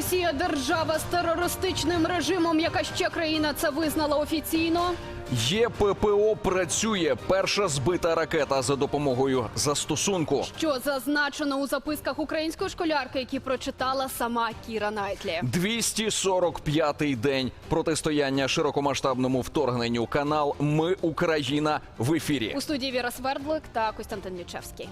Росія держава з терористичним режимом. Яка ще країна це визнала офіційно? ЄППО працює. Перша збита ракета за допомогою застосунку. Що зазначено у записках української школярки, які прочитала сама Кіра Найтлі. 245-й день протистояння широкомасштабному вторгненню. Канал Ми Україна в ефірі. У студії Віра Свердлик та Костянтин Лічевський.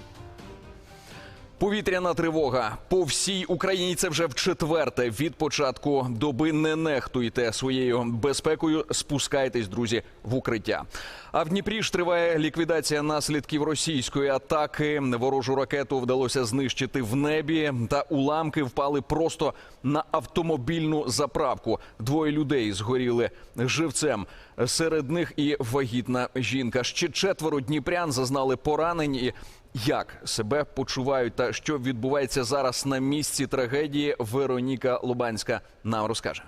Повітряна тривога по всій Україні. Це вже в четверте. Від початку доби не нехтуйте своєю безпекою. Спускайтесь, друзі, в укриття. А в Дніпрі ж триває ліквідація наслідків російської атаки. Ворожу ракету вдалося знищити в небі, та уламки впали просто на автомобільну заправку. Двоє людей згоріли живцем. Серед них і вагітна жінка. Ще четверо дніпрян зазнали поранень. І як себе почувають та що відбувається зараз на місці трагедії, Вероніка Лубанська нам розкаже.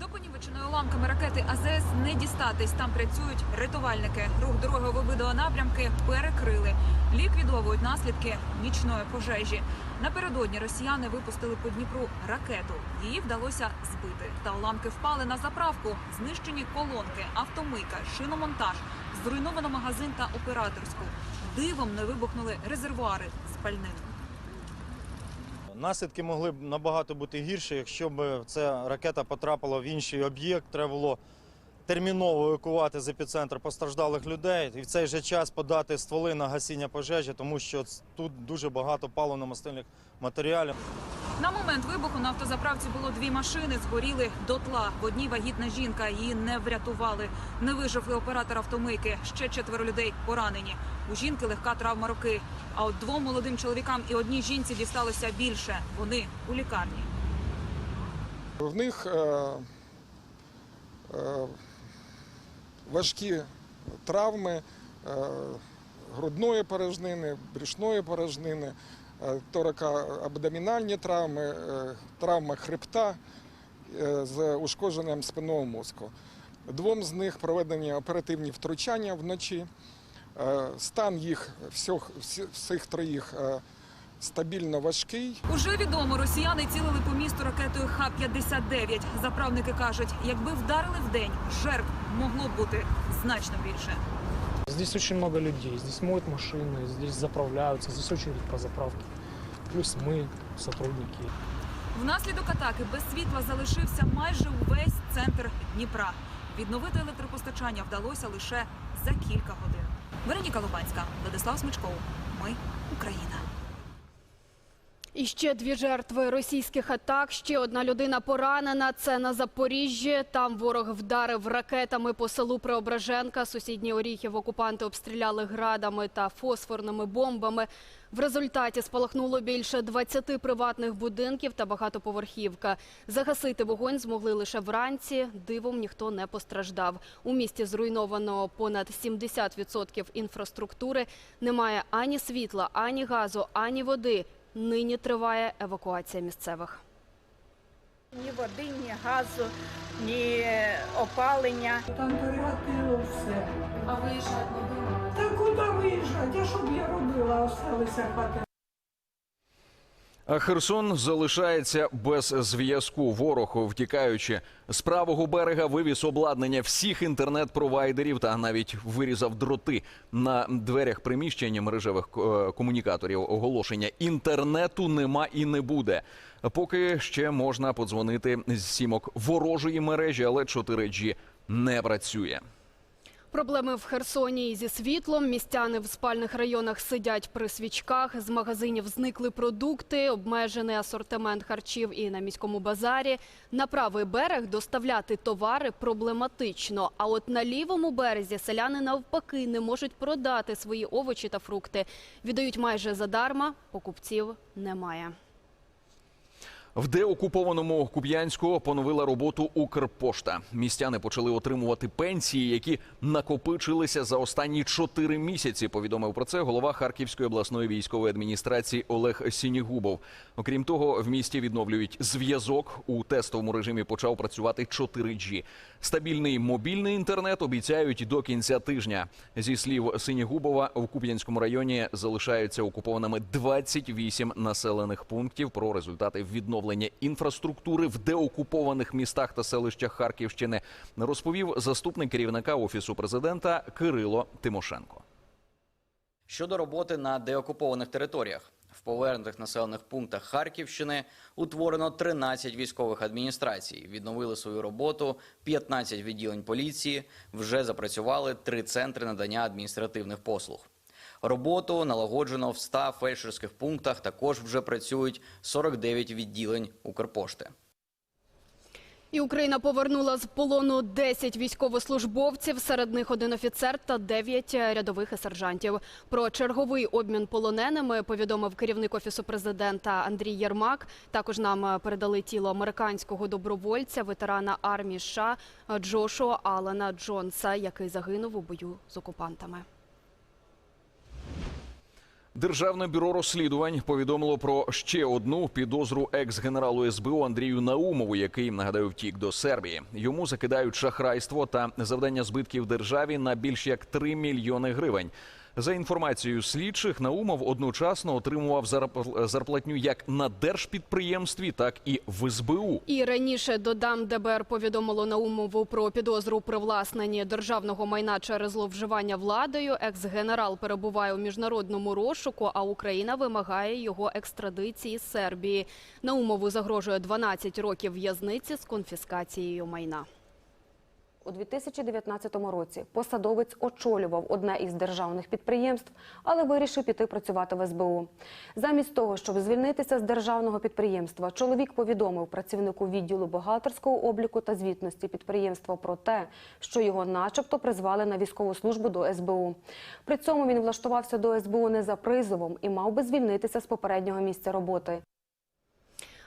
До понівеченої ракети АЗС не дістатись. Там працюють рятувальники. Рух дороги в обидва напрямки перекрили. Ліквідовують наслідки нічної пожежі. Напередодні росіяни випустили по Дніпру ракету. Її вдалося збити. Та уламки впали на заправку. Знищені колонки, автомийка, шиномонтаж, зруйновано магазин та операторську. Дивом не вибухнули резервуари з пальним. Наслідки могли б набагато бути гірші, якщо б ця ракета потрапила в інший об'єкт. Треба було терміново евакувати з епіцентру постраждалих людей і в цей же час подати стволи на гасіння пожежі, тому що тут дуже багато паливно-мастильних матеріалів. На момент вибуху на автозаправці було дві машини, згоріли дотла. В одній вагітна жінка її не врятували. Не вижив і оператор автомийки. Ще четверо людей поранені. У жінки легка травма руки. А от двом молодим чоловікам і одній жінці дісталося більше. Вони у лікарні. В них е, е, важкі травми е, грудної порожнини, брюшної порожнини, торакоабдомінальні травми, е, травма хребта е, з ушкодженням спинного мозку. Двом з них проведені оперативні втручання вночі. Е, Стан їх всіх, всіх, троїх е, стабільно важкий. Уже відомо, росіяни цілили по місту ракетою Х-59. Заправники кажуть, якби вдарили в день, жертв могло бути значно більше. Здесь очень много людей, здесь моют машины, здесь заправляются, здесь очередь по заправке. Плюс мы, сотрудники. Внаслідок атаки без світла залишився майже увесь центр Дніпра. Відновити електропостачання вдалося лише за кілька годин. Вероніка Лубанська, Владислав Смичков. Ми Україна. І ще дві жертви російських атак. Ще одна людина поранена. Це на Запоріжжі. Там ворог вдарив ракетами по селу Преображенка. Сусідні Оріхів окупанти обстріляли градами та фосфорними бомбами. В результаті спалахнуло більше 20 приватних будинків та багатоповерхівка. Загасити вогонь змогли лише вранці. Дивом ніхто не постраждав. У місті зруйновано понад 70% інфраструктури. Немає ані світла, ані газу, ані води. Нині триває евакуація місцевих. Ні води, ні газу, ні опалення. Там перегатило все. А виїжджати не було? Та куди виїжджати? А що б я робила? Осталися хати. Херсон залишається без зв'язку. Ворог, втікаючи з правого берега, вивіз обладнання всіх інтернет-провайдерів та навіть вирізав дроти на дверях приміщення мережевих е, комунікаторів. Оголошення інтернету нема і не буде. Поки ще можна подзвонити з сімок ворожої мережі, але 4G не працює. Проблеми в Херсоні зі світлом. Містяни в спальних районах сидять при свічках. З магазинів зникли продукти, обмежений асортимент харчів і на міському базарі. На правий берег доставляти товари проблематично. А от на лівому березі селяни навпаки не можуть продати свої овочі та фрукти. Віддають майже задарма, покупців немає. В деокупованому Куп'янську поновила роботу Укрпошта. Містяни почали отримувати пенсії, які накопичилися за останні чотири місяці. Повідомив про це голова Харківської обласної військової адміністрації Олег Сінігубов. Окрім того, в місті відновлюють зв'язок. У тестовому режимі почав працювати 4G. Стабільний мобільний інтернет обіцяють до кінця тижня. Зі слів Синігубова, в Куп'янському районі залишаються окупованими 28 населених пунктів. Про результати відновлення інфраструктури в деокупованих містах та селищах Харківщини розповів заступник керівника офісу президента Кирило Тимошенко. Щодо роботи на деокупованих територіях. В повернутих населених пунктах Харківщини утворено 13 військових адміністрацій. Відновили свою роботу 15 відділень поліції. Вже запрацювали три центри надання адміністративних послуг. Роботу налагоджено в 100 фельдшерських пунктах. Також вже працюють 49 відділень Укрпошти. І Україна повернула з полону 10 військовослужбовців, серед них один офіцер та 9 рядових сержантів. Про черговий обмін полоненими повідомив керівник офісу президента Андрій Єрмак. Також нам передали тіло американського добровольця, ветерана армії США Джошуа Алана Джонса, який загинув у бою з окупантами. Державне бюро розслідувань повідомило про ще одну підозру екс-генералу СБУ Андрію Наумову, який нагадаю втік до Сербії. Йому закидають шахрайство та завдання збитків державі на більш як 3 мільйони гривень. За інформацією слідчих, Наумов одночасно отримував зарп- зарплатню як на держпідприємстві, так і в СБУ. І раніше додам ДБР повідомило Наумову про підозру привласненні державного майна через зловживання владою. Екс-генерал перебуває у міжнародному розшуку, а Україна вимагає його екстрадиції з Сербії. Наумову загрожує 12 років в'язниці з конфіскацією майна. У 2019 році посадовець очолював одне із державних підприємств, але вирішив піти працювати в СБУ. Замість того, щоб звільнитися з державного підприємства, чоловік повідомив працівнику відділу бухгалтерського обліку та звітності підприємства про те, що його начебто призвали на військову службу до СБУ. При цьому він влаштувався до СБУ не за призовом і мав би звільнитися з попереднього місця роботи.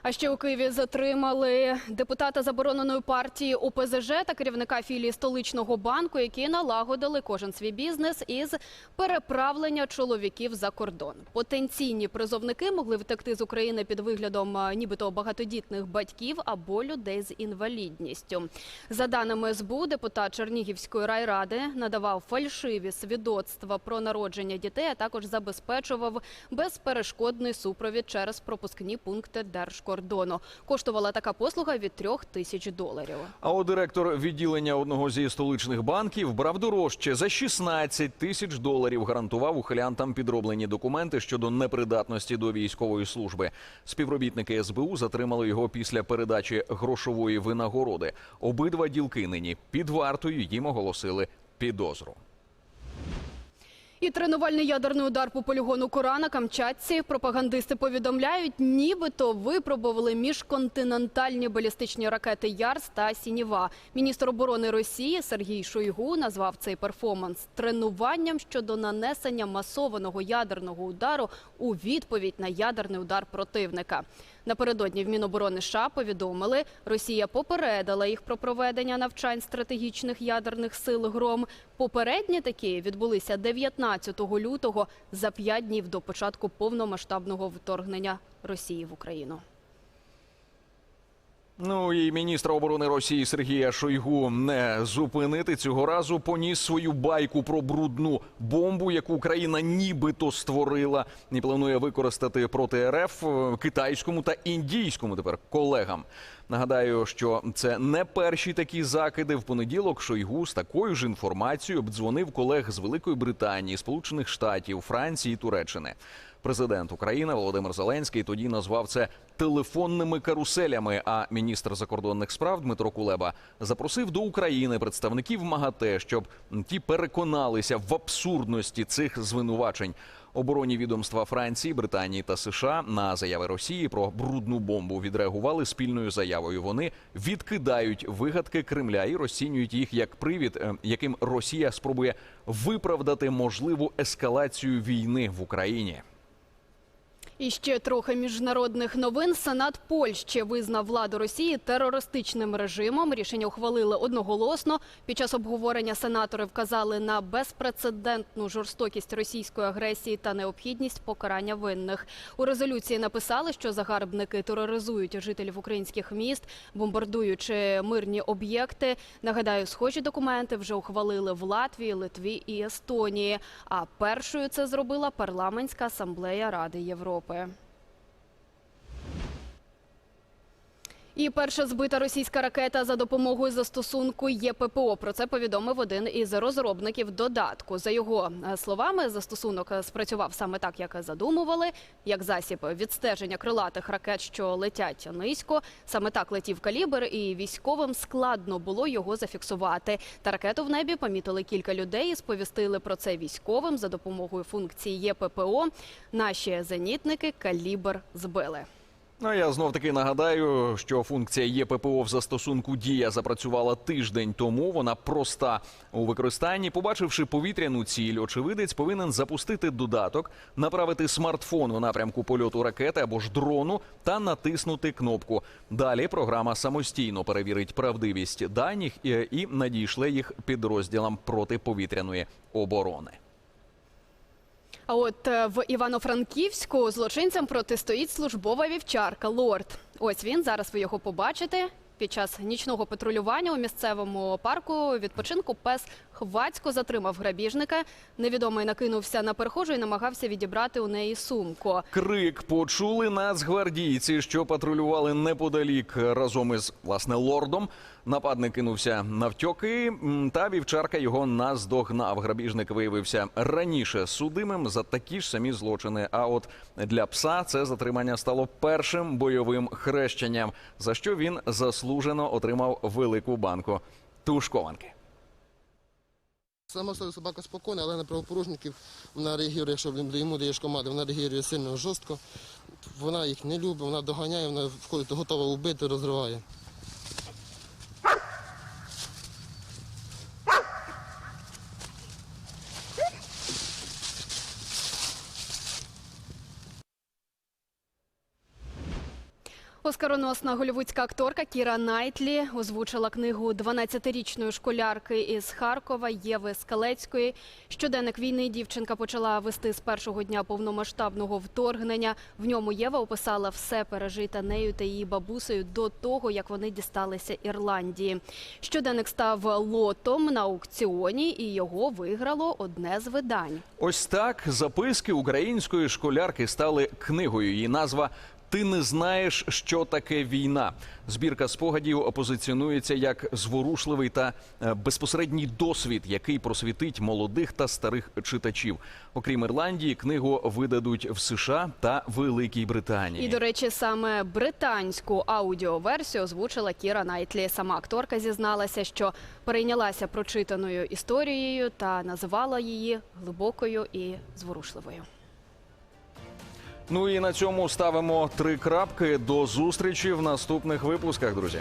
А ще у Києві затримали депутата забороненої партії ОПЗЖ та керівника філії столичного банку, які налагодили кожен свій бізнес із переправлення чоловіків за кордон. Потенційні призовники могли втекти з України під виглядом нібито багатодітних батьків або людей з інвалідністю. За даними СБУ, депутат Чернігівської райради надавав фальшиві свідоцтва про народження дітей, а також забезпечував безперешкодний супровід через пропускні пункти держкордону. Коштувала така послуга від трьох тисяч доларів. А от директор відділення одного зі столичних банків брав дорожче за 16 тисяч доларів. Гарантував ухилянтам підроблені документи щодо непридатності до військової служби. Співробітники СБУ затримали його після передачі грошової винагороди. Обидва ділки нині під вартою їм оголосили підозру. І тренувальний ядерний удар по полігону Кора на Камчатці. Пропагандисти повідомляють, нібито випробували міжконтинентальні балістичні ракети Ярс та Сініва. Міністр оборони Росії Сергій Шойгу назвав цей перформанс тренуванням щодо нанесення масованого ядерного удару у відповідь на ядерний удар противника. Напередодні в Міноборони США повідомили, Росія попередила їх про проведення навчань стратегічних ядерних сил «Гром». Попередні такі відбулися 19 лютого за п'ять днів до початку повномасштабного вторгнення Росії в Україну. Ну і міністра оборони Росії Сергія Шойгу не зупинити цього разу. Поніс свою байку про брудну бомбу, яку Україна нібито створила, і планує використати проти РФ е, китайському та індійському тепер колегам. Нагадаю, що це не перші такі закиди. В понеділок Шойгу з такою ж інформацією обдзвонив колег з Великої Британії, Сполучених Штатів, Франції і Туреччини. Президент України Володимир Зеленський тоді назвав це телефонними каруселями. А міністр закордонних справ Дмитро Кулеба запросив до України представників МАГАТЕ, щоб ті переконалися в абсурдності цих звинувачень. Оборонні відомства Франції, Британії та США на заяви Росії про брудну бомбу відреагували спільною заявою. Вони відкидають вигадки Кремля і розцінюють їх як привід, е, яким Росія спробує виправдати можливу ескалацію війни в Україні. І ще трохи міжнародних новин. Сенат Польщі визнав владу Росії терористичним режимом. Рішення ухвалили одноголосно. Під час обговорення сенатори вказали на безпрецедентну жорстокість російської агресії та необхідність покарання винних. У резолюції написали, що загарбники тероризують жителів українських міст, бомбардуючи мирні об'єкти. Нагадаю, схожі документи вже ухвалили в Латвії, Литві і Естонії. А першою це зробила парламентська асамблея Ради Європи. групи. І перша збита російська ракета за допомогою застосунку ЄППО. Про це повідомив один із розробників додатку. За його е, словами, застосунок спрацював саме так, як задумували, як засіб відстеження крилатих ракет, що летять низько. Саме так летів калібр, і військовим складно було його зафіксувати. Та ракету в небі помітили кілька людей і сповістили про це військовим за допомогою функції ЄППО. Наші зенітники калібр збили. Ну, я знов таки нагадаю, що функція ЄППО в застосунку Дія запрацювала тиждень тому. Вона проста у використанні. Побачивши повітряну ціль, очевидець повинен запустити додаток, направити смартфон у напрямку польоту ракети або ж дрону та натиснути кнопку. Далі програма самостійно перевірить правдивість даних і, і надійшле їх підрозділам протиповітряної оборони. А от е, в Івано-Франківську злочинцям протистоїть службова вівчарка Лорд. Ось він зараз ви його побачите. Під час нічного патрулювання у місцевому парку відпочинку пес хвацько затримав грабіжника. Невідомий накинувся на перехожу і намагався відібрати у неї сумку. Крик почули нацгвардійці, що патрулювали неподалік разом із власне лордом. Нападник кинувся навтьоки, та вівчарка його наздогнав. Грабіжник виявився раніше судимим за такі ж самі злочини. А от для пса це затримання стало першим бойовим хрещенням, за що він заслужено отримав велику банку тушкованки. Сама собака спокійна, але на правопорушників вона реагує, якщо йому даєш команди, вона реагує сильно жорстко. Вона їх не любить, вона доганяє, вона входить, готова вбити, розриває. Оскароносна голівудська акторка Кіра Найтлі озвучила книгу 12-річної школярки із Харкова Єви Скалецької. Щоденник війни дівчинка почала вести з першого дня повномасштабного вторгнення. В ньому Єва описала все пережите нею та її бабусею до того, як вони дісталися Ірландії. Щоденник став лотом на аукціоні, і його виграло одне з видань. Ось так записки української школярки стали книгою. Її назва Ти не знаєш, що таке війна. Збірка спогадів позиціонується як зворушливий та е, безпосередній досвід, який просвітить молодих та старих читачів. Окрім Ірландії, книгу видадуть в США та Великій Британії. І, до речі, саме британську аудіоверсію озвучила Кіра Найтлі. Сама акторка зізналася, що перейнялася прочитаною історією та називала її глибокою і зворушливою. Ну і на цьому ставимо три крапки. До зустрічі в наступних випусках, друзі.